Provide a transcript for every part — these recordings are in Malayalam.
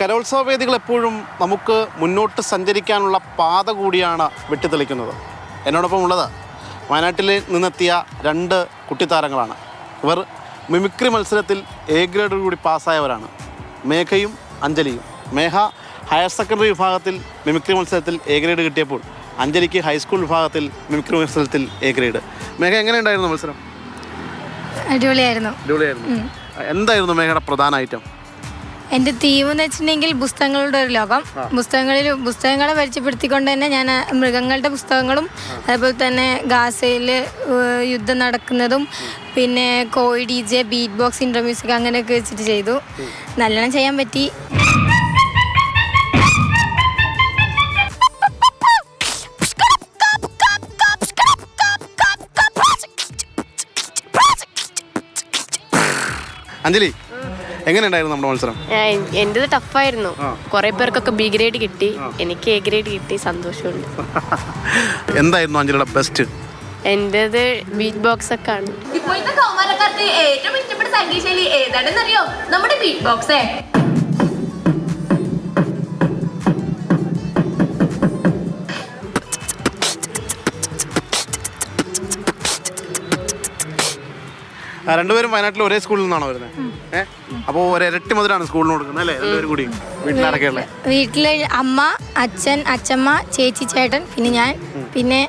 കലോത്സവ വേദികൾ എപ്പോഴും നമുക്ക് മുന്നോട്ട് സഞ്ചരിക്കാനുള്ള പാത കൂടിയാണ് വെട്ടിത്തെളിക്കുന്നത്. എന്നോടൊപ്പം ഉള്ളത് വയനാട്ടിൽ നിന്നെത്തിയ രണ്ട് കുട്ടിത്താരങ്ങളാണ് ഇവർ മിമിക്രി മത്സരത്തിൽ എ ഗ്രേഡ് കൂടി പാസ്സായവരാണ്. മേഘയും അഞ്ജലിയും. മേഘ ഹയർ സെക്കൻഡറി വിഭാഗത്തിൽ മിമിക്രി മത്സരത്തിൽ എ ഗ്രേഡ് കിട്ടിയപ്പോൾ അഞ്ജലിക്ക് ഹൈസ്കൂൾ വിഭാഗത്തിൽ മിമിക്രി മത്സരത്തിൽ എ ഗ്രേഡ് മേഘ എങ്ങനെയുണ്ടായിരുന്നു മത്സരം? അടിപൊളിയായിരുന്നു. അടിപൊളിയായിരുന്നു. എന്തായിരുന്നു മേഘയുടെ പ്രധാന ഐറ്റം എന്റെ തീം എന്ന് വെച്ചിട്ടുണ്ടെങ്കിൽ പുസ്തകങ്ങളുടെ ഒരു ലോകം. പുസ്തകങ്ങളിൽ പുസ്തകങ്ങളെ പരിചയപ്പെടുത്തിക്കൊണ്ട് തന്നെ ഞാൻ മൃഗങ്ങളുടെ പുസ്തകങ്ങളും അതുപോലെ തന്നെ ഗാസയിൽ യുദ്ധം നടക്കുന്നതും പിന്നെ കോഴി D J beat box intro music അങ്ങനെയൊക്കെ വെച്ചിട്ട് ചെയ്തു. നല്ലോണം ചെയ്യാൻ പറ്റി. അഞ്ജലി എങ്ങനെയുണ്ടായിരുന്നു നമ്മുടെ മത്സരം? എന്റെത് ടഫായിരുന്നു. കുറെ പേർക്കൊക്കെ ബി ഗ്രേഡ് കിട്ടി. എനിക്ക് എ ഗ്രേഡ് കിട്ടി. സന്തോഷമുണ്ട്. എന്തായിരുന്നു അഞ്ജലിയുടെ ബെസ്റ്റ് എന്റേത് ബീറ്റ് ബോക്സ് ഒക്കെ ആണ് ഇപ്പോഴത്തെ കൗമാരക്കാർക്ക് ഏറ്റവും ഇഷ്ടപ്പെട്ട സംഗീത ശൈലി ഏതാണെന്നറിയോ? നമ്മുടെ ബീറ്റ് ബോക്സേ രണ്ടുപേരും വയനാട്ടിൽ ഒരേ സ്കൂളിൽ നിന്നാണോ വരുന്നത് ഏഹ് അപ്പോൾ ഒരു ഇരട്ടി മുതലാണ് സ്കൂളിന് കൊടുക്കുന്നത് അല്ലേ? രണ്ടുപേരും കൂടി വീട്ടിലടക്കുള്ള വീട്ടിലെ അമ്മ അച്ഛൻ അച്ഛമ്മ ചേച്ചി ചേട്ടൻ പിന്നെ ഞാൻ പിന്നെ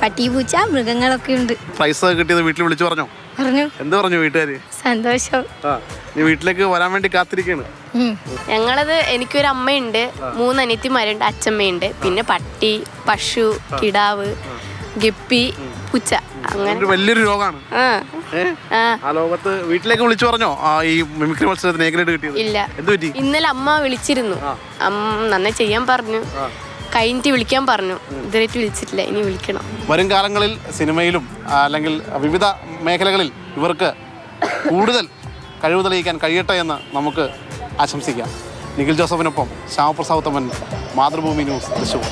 പട്ടി പൂച്ച മൃഗങ്ങളൊക്കെ ഉണ്ട്. പ്രൈസ് കിട്ടിയത് വീട്ടിൽ വിളിച്ചു പറഞ്ഞോ? പറഞ്ഞു. എന്ത് പറഞ്ഞു വീട്ടുകാര്? സന്തോഷം. ആ നീ വീട്ടിലേക്ക് വരാൻ വേണ്ടി കാത്തിരിക്കുകയാണ് ഉം. ഞങ്ങളത് എനിക്കൊരു അമ്മയുണ്ട് മൂന്ന് അനിയത്തിമാരുണ്ട് അച്ഛമ്മയുണ്ട് പിന്നെ പട്ടി പശു കിടാവ് ഗപ്പി പൂച്ച. അങ്ങനെ. വലിയൊരു രോഗമാണ് ആ. ലോകത്ത് വീട്ടിലേക്ക് വിളിച്ചു പറഞ്ഞോ? ആ ഈ മിമിക്രി മത്സരത്തിന് ഏകനായിട്ട് കിട്ടിയത്. ഇല്ല. എന്ത് പറ്റി? ഇന്നലെ അമ്മ വിളിച്ചിരുന്നു. അമ്മ നന്നായി ചെയ്യാൻ പറഞ്ഞു. കഴിഞ്ഞിട്ട് വിളിക്കാൻ പറഞ്ഞു. ഇതുവരെയായിട്ട് വിളിച്ചിട്ടില്ല. ഇനി വിളിക്കണം. വരും കാലങ്ങളിൽ സിനിമയിലും ആ, അല്ലെങ്കിൽ വിവിധ മേഖലകളിൽ ഇവർക്ക് കൂടുതൽ കഴിവ് തെളിയിക്കാൻ കഴിയട്ടെ എന്ന് നമുക്ക് ആശംസിക്കാം. നിഖിൽ ജോസഫിനൊപ്പം ശ്യാമപ്രസാദ് തമ്മൻ മാതൃഭൂമി ന്യൂസ് തൃശ്ശൂർ